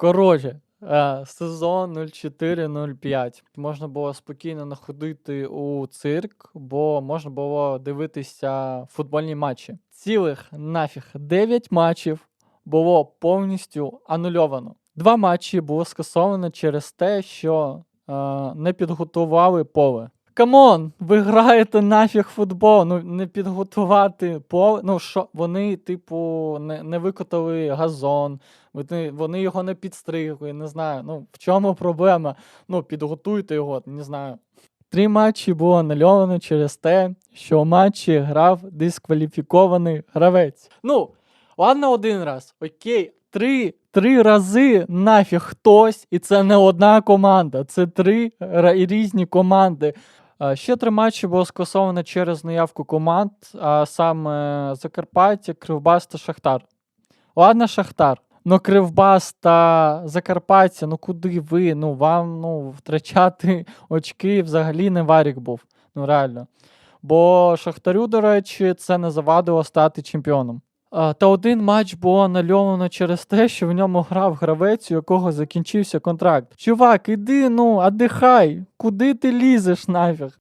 Коротше, е, сезон 04-05. Можна було спокійно находити у цирк, бо можна було дивитися футбольні матчі. Цілих нафіг 9 матчів було повністю анульовано. Два матчі було скасовано через те, що е, не підготували поле. Камон, ви граєте нафіг футбол, ну не підготувати поле. Ну що, вони, типу, не, не викотали газон, вони, вони його не підстригли, не знаю. Ну, в чому проблема? Ну, підготуйте його, не знаю. Три матчі було анульовано через те, що у матчі грав дискваліфікований гравець. Ну, ладно, один раз, окей, три, три рази нафіг хтось, і це не одна команда, це три різні команди. А, Ще три матчі було скасовано через наявку команд, а саме Закарпаття, Кривбас та Шахтар. Ладно, Шахтар. Ну, Кривбас та Закарпаття, ну куди ви? Ну, вам ну, втрачати очки взагалі не варік був. Ну, реально. Бо Шахтарю, до речі, це не завадило стати чемпіоном. А, Та один матч було анульовано через те, що в ньому грав гравець, у якого закінчився контракт. Чувак, іди, ну, адихай, куди ти лізеш нафіг?